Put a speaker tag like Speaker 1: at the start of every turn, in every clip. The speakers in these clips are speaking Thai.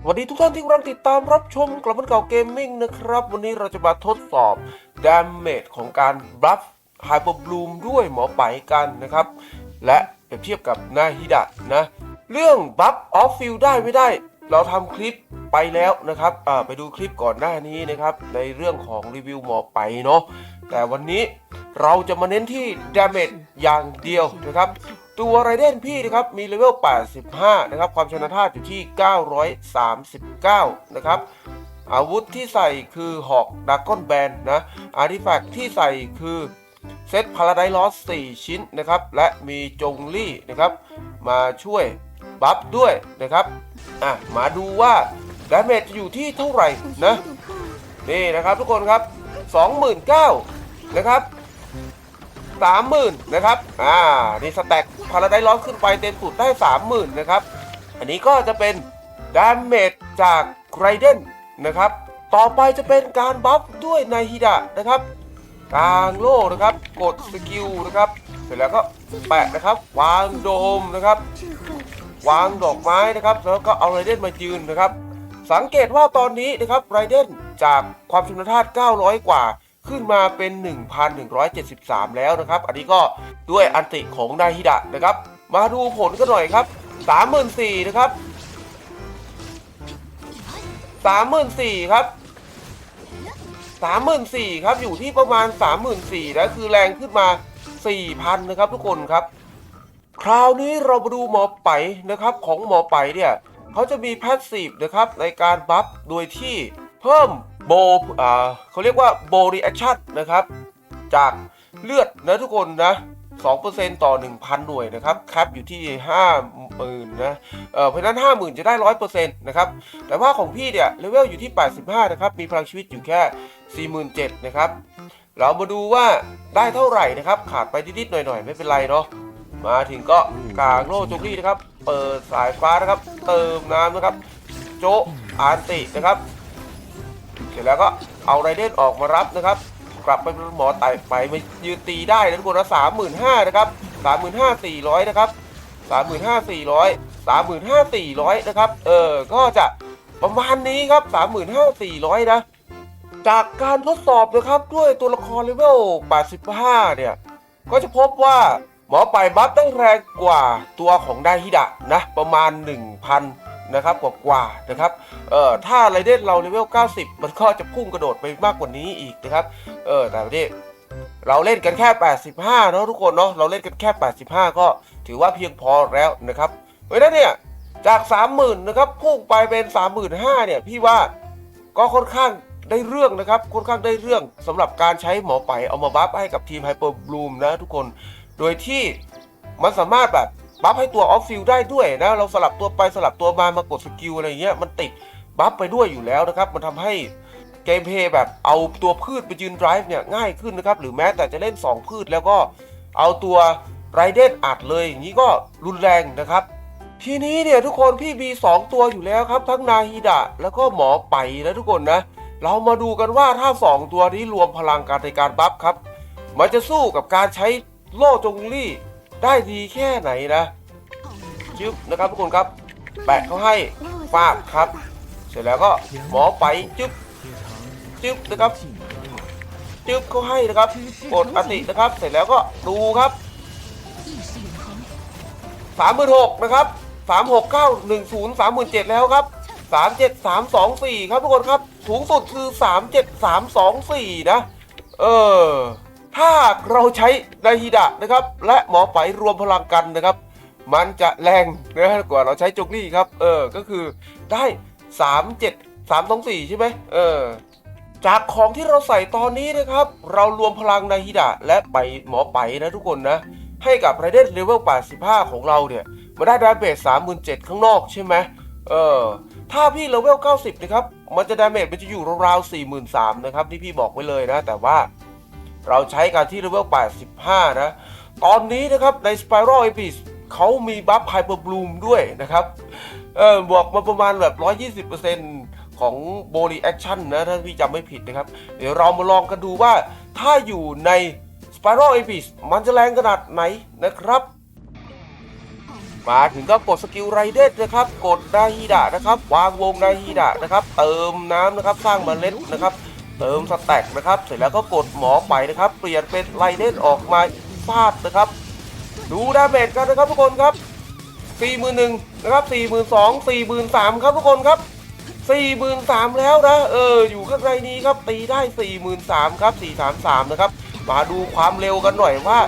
Speaker 1: สวัสดีทุกท่านที่กำลังติดตามรับชมกลับมันเก่าเกมมิ่งนะครับ วันนี้เราจะมาทดสอบดาเมจของการบัฟไฮเปอร์บลูมด้วยหมอไปกันนะครับ และเปรียบเทียบกับนาฮิดะนะ เรื่องบัฟออฟฟิลได้ไม่ได้ เราทำคลิปไปแล้วนะครับไปดูคลิปก่อนหน้านี้นะครับ ในเรื่องของรีวิวหมอไปเนาะแต่วันนี้เราจะมาเน้นที่ดาเมจอย่างเดียวนะครับ ตัวไรเดนพี่นะครับมีเลเวล 85 นะครับ ความชนะธาตุอยู่ที่ 939 นะครับ อาวุธที่ใส่คือหอกดากอนแบนนะอาร์ติแฟกต์ที่ใส่คือเซตพาราไดลอส4ชิ้นนะครับ และมีจงลี่นะครับ มาช่วยบัฟด้วยนะครับอะมาดูว่าดาเมจจะอยู่ที่เท่าไหร่นะนี่นะครับทุกคนครับ 29,000นะครับ สามหมื่นนะครับอ่านี่สแต็กพาราไดร้อนขึ้นไปเต็มสุดได้สามหมื่นนะครับอันนี้ก็จะเป็นดาเมจจากไรเดนนะครับต่อไปจะเป็นการบัฟด้วยไนฮิดะนะครับกลางโล่นะครับกดสกิลนะครับเสร็จแล้วก็แปะนะครับวางโดมนะครับวางดอกไม้นะครับแล้วก็เอาไรเดนมายืนนะครับ สังเกตว่าตอนนี้นะครับไรเดนจากความชำนาญธาตุ900 กว่า ขึ้นมาเป็น 1,173 แล้วนะครับ อันนี้ก็ด้วยอันติของไดฮิดะนะครับ มาดูผลกันหน่อยครับ 34,000นะครับ 34,000ครับ34,000ครับ อยู่ที่ประมาณ 34,000นะคือแรงขึ้นมา 4,000นะครับทุกคนครับ คราวนี้เรามาดูหมอไปนะครับของหมอไปเนี่ยเขาจะมีแพสซีฟนะครับในการบัฟโดยที่ พิ่มโบเขาเรียกว่าโบรีแอคชั่นนะครับ จากเลือดนะทุกคนนะ2%ต่อ 1,000 หน่วยนะครับแคปอยู่ที่ 50,000นะเออเพราะนั้น 50,000 จะได้ 100%นะครับ แต่ว่าของพี่เนี่ยเลเวลอยู่ที่ 85 นะครับ มีพลังชีวิตอยู่แค่ 47,000 นะครับ เรามาดูว่าได้เท่าไหร่นะครับ ขาดไปนิดๆหน่อยๆ ไม่เป็นไรเนาะ มาถึงก็กางโล่จงลี่นะครับ เปิดสายฟ้านะครับ เติมน้ำนะครับ โจอานตินะครับ เสร็จแล้วก็เอาไรเดนออกมารับนะครับ กลับไปเป็นหมอไต่ไปมายืนตีได้นะทุกคนนะสามหมื่นห้านะครับสามหมื่นห้าสี่ร้อยนะครับสามหมื่นห้าสี่ร้อยสามหมื่นห้าสี่ร้อยนะครับ เออก็จะประมาณนี้ครับสามหมื่นห้าสี่ร้อยนะ จากการทดสอบนะครับด้วยตัวละครเลเวล85 เนี่ย ก็จะพบว่าหมอไปบัฟได้แรงกว่าตัวของไดฮิดะนะ ประมาณ 1,000 นะครับกว่ากว่าๆนะครับเอ่อถ้าไรเดนเราเลเวล 90 มันก็จะพุ่งกระโดดไปมากกว่านี้อีกนะครับเออแต่นี่เราเล่นกันแค่ 85 เนาะทุกคนเนาะเราเล่นกันแค่ 85 ก็ถือว่าเพียงพอแล้วนะครับเพราะนั้นเนี่ยจาก 30,000นะครับพุ่งไปเป็น 35,000เนี่ยพี่ว่าก็ค่อนข้างได้เรื่องนะครับค่อนข้างได้เรื่องสำหรับการใช้หมอไปเอามาบัฟให้กับทีมไฮเปอร์บลูมนะทุกคน โดยที่มันสามารถแบบ บัฟให้ตัวออฟฟิลได้ด้วยนะเราสลับตัวไปสลับตัวมามากดสกิลอะไรเงี้ยมันติดบัฟไปด้วยอยู่แล้วนะครับ มันทำให้เกมเพย์แบบเอาตัวพืชไปยืนไดรฟ์เนี่ยง่ายขึ้นนะครับหรือแม้แต่จะเล่น 2 พืชแล้วก็เอาตัวไรเดนอัดเลยอย่างนี้ก็รุนแรงนะครับ ทีนี้เนี่ยทุกคนพี่มี 2 ตัวอยู่แล้วครับ ทั้งนาฮิดะแล้วก็หมอไปนะทุกคนนะ เรามาดูกันว่าถ้า 2 ตัวนี้รวมพลังกันในการบัฟครับ มันจะสู้กับการใช้โล่จงลี่ ได้ดีแค่ไหนนะจึ๊บนะครับทุกคนครับ แปะเขาให้ฟาดครับ เสร็จแล้วก็หมอไปจึ๊บจึ๊บนะครับจึ๊บเขาให้นะครับกดอตินะครับ เสร็จแล้วก็ดูครับสามหมื่นหกนะครับสามหกเก้าหนึ่งศูนย์สามหมื่นเจ็ดแล้วครับสามเจ็ดสามสองสี่ครับทุกคนครับสูงสุดคือสามเจ็ดสามสองสี่นะ เออ ถ้าเราใช้ไดฮิดะนะครับ และหมอไปรวมพลังกันนะครับ มันจะแรงนะกว่าเราใช้จงลี่ครับเออก็คือได้ 3 7 3 2 4 ใช่ไหมเออจากของที่เราใส่ตอนนี้นะครับ เรารวมพลังไดฮิดะและไปหมอไปนะทุกคนนะให้กับไรเดนเลเวล85 ของเราเนี่ยมาได้ดาเมจ37,000ข้างนอกใช่ไหมเออถ้าพี่เลเวล 90 นะครับ มันจะดาเมจมันจะอยู่ราวๆ43,000 นะครับ ที่พี่บอกไว้เลยนะ แต่ว่า เราใช้การที่เลเวล 85 นะ ตอนนี้นะครับใน Spiral Abyss เขามีบัฟไฮเปอร์บลูมด้วยนะครับ เออบวกมาประมาณแบบ 120%ของโบลีแอคชั่นนะ ถ้าพี่จำไม่ผิดนะครับ เดี๋ยวเรามาลองกันดูว่าถ้าอยู่ใน Spiral Abyss มันจะแรงขนาดไหนนะครับ มาถึงก็กดสกิลไรเดนนะครับ กดนาฮีดะนะครับ วางวงนาฮีดะนะครับ เติมน้ำนะครับ สร้างเมล็ดนะครับ เติมสแต็กนะครับ เสร็จแล้วก็กดหมอไปนะครับ เปลี่ยนเป็นไรเดนออกมาฟาดนะครับ ดูดาเมจกันนะครับทุกคนครับ 4 1 0 0 0นะครับ4 2 0 0 0 4 3 0 0 0ครับทุกคนครับ4 3 0 0 0แล้วนะเอออยู่ข้างในนี้ครับตีได้ 4 3 0 0 0ครับ433นะครับมาดูความเร็วกันหน่อยว่า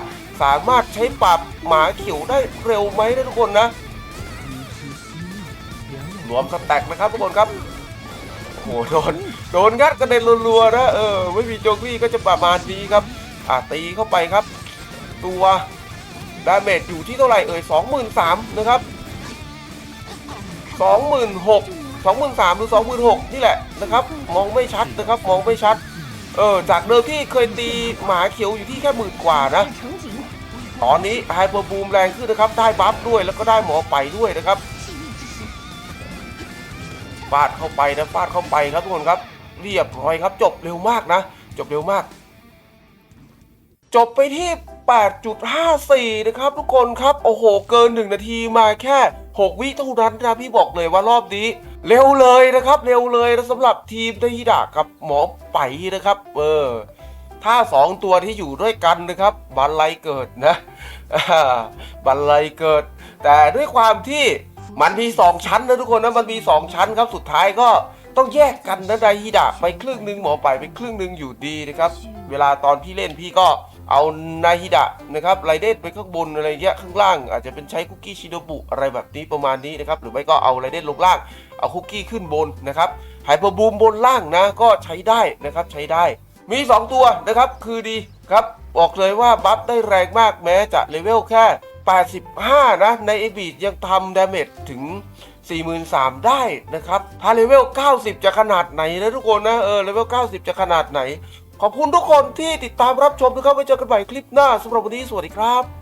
Speaker 1: สามารถใช้ปรับหมาเขียวได้เร็วไหมนะทุกคนนะรวมสแต็กนะครับทุกคนครับ โอ้โหโดนโดนงัดกระเด็นรัวๆนะเออไม่มีโจกี้ก็จะประมาณนี้ครับอะตีเข้าไปครับ ตัวดาเมจอยู่ที่เท่าไหร่เอ่ย23,000นะครับ26,000 23,000หรือ26,000นี่แหละนะครับ มองไม่ชัดนะครับ มองไม่ชัด เออจากเดิมที่เคยตีหมาเขียวอยู่ที่แค่หมื่นกว่านะ，ตอนนี้ไฮเปอร์บูมแรงขึ้นนะครับ ได้บัฟด้วยแล้วก็ได้หมอไปด้วยนะครับ ฟาดเข้าไปนะฟาดเข้าไปครับทุกคนครับ เรียบร้อยครับ จบเร็วมากนะ จบเร็วมาก จบไปที่ 8.54 นะครับ ทุกคนครับ โอ้โห เกิน 1 นาทีมาแค่ 6 วิเท่านั้นนะพี่บอกเลยว่ารอบนี้ เร็วเลยนะครับ เร็วเลยนะสำหรับทีมไดฮิดะกับหมอไปนะครับ เออถ้า 2 ตัวที่อยู่ด้วยกันนะครับ บันไลเกิดนะ บันไลเกิด แต่ด้วยความที่ มันมี 2 ชั้นนะทุกคนนะมันมี 2 ชั้นครับสุดท้ายก็ต้องแยกกันนะไดฮิดะไปครึ่งหนึ่งหมอไปไปครึ่งหนึ่งอยู่ดีนะครับ เวลาตอนพี่เล่นพี่ก็เอานาฮิดะนะครับไรเดนไปข้างบนอะไรเงี้ยข้างล่าง อาจจะเป็นใช้คุกกี้ชิโนบุอะไรแบบนี้ประมาณนี้นะครับหรือไม่ก็เอาไรเดนลงล่างเอาคุกกี้ขึ้นบนนะครับไฮเปอร์บูมบนล่างนะก็ใช้ได้นะครับใช้ได้ มี 2 ตัวนะครับคือดีครับบอกเลยว่าบัฟได้แรงมากแม้จะเลเวลแค่ 85 นะ ในเอบียังทำดาเมจถึง 43,000 ได้นะครับ ถ้าเลเวล 90 จะขนาดไหนนะทุกคนนะ เออ เลเวล 90 จะขนาดไหน ขอบคุณทุกคนที่ติดตามรับชมนะครับไว้เจอกันใหม่คลิปหน้าสำหรับวันนี้สวัสดีครับ